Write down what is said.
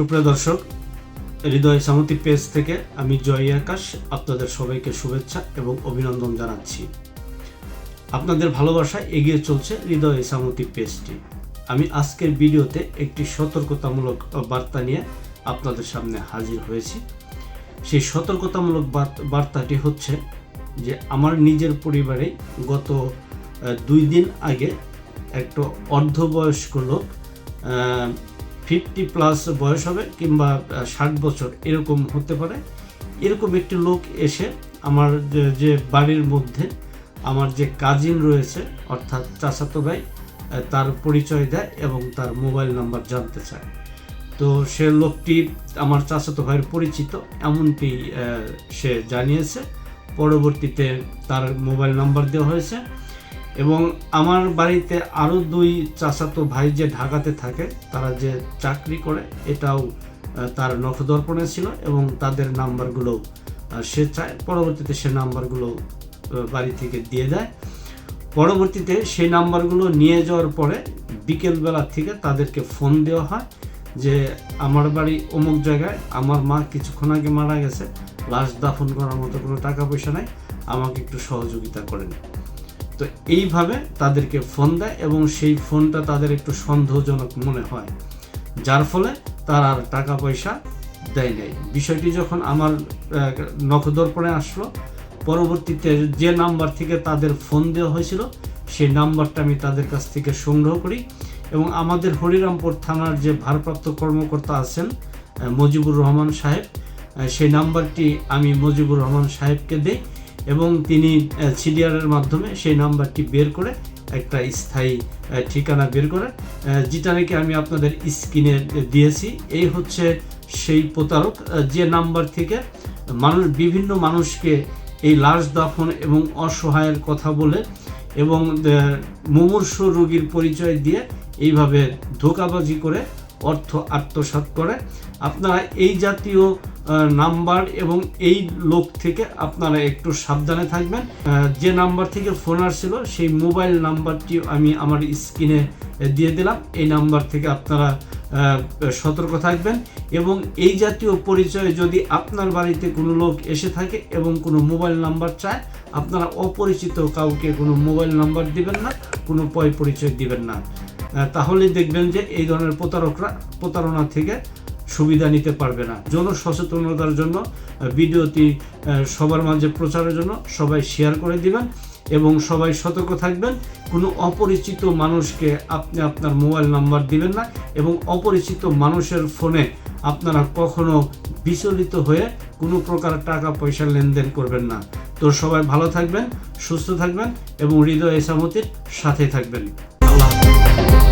সুপ্রিয় দর্শক, হৃদয় সামতি পেজ থেকে আমি জয় আকাশ আপনাদের সবাইকে শুভেচ্ছা এবং অভিনন্দন জানাচ্ছি। আপনাদের ভালোবাসায় এগিয়ে চলছে হৃদয় সামতি পেজটি। আমি আজকের ভিডিওতে একটি সতর্কতামূলক বার্তা নিয়ে আপনাদের সামনে হাজির হয়েছি। সেই সতর্কতামূলক বার্তাটি হচ্ছে যে, আমার নিজের পরিবারে গত দুই দিন আগে একটা অর্ধবয়স্ক লোক ফিফটি প্লাস বয়স হবে কিংবা ষাট বছর এরকম হতে পারে। এরকম একটি লোক এসে আমার যে- বাড়ির মধ্যে আমার যে কাজিন রয়েছে, অর্থাৎ চাচাতো ভাই তার পরিচয় দেয় এবং তার মোবাইল নাম্বার জানতে চায়। তো সে লোকটি আমার চাচাতো ভাইয়ের পরিচিত, এমনটি সে জানিয়েছে। পরবর্তীতে তার মোবাইল নাম্বার দেওয়া হয়েছে। এবং আমার বাড়িতে আরও দুই চাচাতো ভাই যে ঢাকাতে থাকে, তারা যে চাকরি করে, এটাও তার নখদর্পণে ছিল এবং তাদের নাম্বারগুলো সে চায়। পরবর্তীতে সে নাম্বারগুলো বাড়ি থেকে দিয়ে দেয়। পরবর্তীতে সেই নাম্বারগুলো নিয়ে যাওয়ার পরে বিকেলবেলা থেকে তাদেরকে ফোন দেওয়া হয় যে, আমার বাড়ি অমুক জায়গায়, আমার মা কিছুক্ষণ আগে মারা গেছে, লাশ দাফন করার মতো কোনো টাকা পয়সা নাই, আমাকে একটু সহযোগিতা করেন তো এইভাবে তাদেরকে ফোন দেয় এবং সেই ফোনটা তাদের একটু সন্দেহজনক মনে হয়। যার ফলে তার আর টাকা পয়সা দেয় নাই। বিষয়টি যখন আমার নখদর্পণে আসলো, পরবর্তীতে যে নাম্বার থেকে তাদের ফোন দেওয়া হয়েছিল, সেই নাম্বারটা আমি তাদের কাছ থেকে সংগ্রহ করি এবং আমাদের হরিরামপুর থানার যে ভারপ্রাপ্ত কর্মকর্তা আছেন মজিবুর রহমান সাহেব সেই নাম্বারটি আমি মজিবুর রহমান সাহেবকে দেই এবং তিনি সিডিআরের মাধ্যমে সেই নাম্বারটি বের করে একটা স্থায়ী ঠিকানা বের করে যেটা নাকি আমি আপনাদের স্ক্রিনে দিয়েছি। এই হচ্ছে সেই প্রতারক যে নাম্বার থেকে মানুষ, বিভিন্ন মানুষকে এই লাশ দাফন এবং অসহায়ের কথা বলে এবং মুমূর্ষ রোগীর পরিচয় দিয়ে এইভাবে ধোকাবাজি করে অর্থ আত্মসাৎ করে। আপনারা এই জাতীয় নাম্বার এবং এই লোক থেকে আপনারা একটু সাবধানে থাকবেন। যে নাম্বার থেকে ফোন আসছিল, সেই মোবাইল নাম্বারটি আমি আমার স্ক্রিনে দিয়ে দিলাম। এই নাম্বার থেকে আপনারা সতর্ক থাকবেন এবং এই জাতীয় পরিচয় যদি আপনার বাড়িতে কোনো লোক এসে থাকে এবং কোনো মোবাইল নাম্বার চায়, আপনারা অপরিচিত কাউকে কোনো মোবাইল নাম্বার দিবেন না, কোনো পয় পরিচয় দিবেন না। আহ, তাহলে দেখবেন যে এই ধরনের প্রতারকরা প্রতারণা থেকে সুবিধা নিতে পারবে না। জনসচেতনতার জন্য ভিডিওটি সবার মাঝে প্রচারের জন্য সবাই শেয়ার করে দিবেন এবং সবাই সতর্ক থাকবেন। কোনো অপরিচিত মানুষকে আপনি আপনার মোবাইল নাম্বার দিবেন না এবং অপরিচিত মানুষের ফোনে আপনারা কখনো বিচলিত হয়ে কোনো প্রকার টাকা পয়সা লেনদেন করবেন না। তো সবাই ভালো থাকবেন সুস্থ থাকবেন এবং হৃদয় এসামতির সাথে থাকবেন। Bye.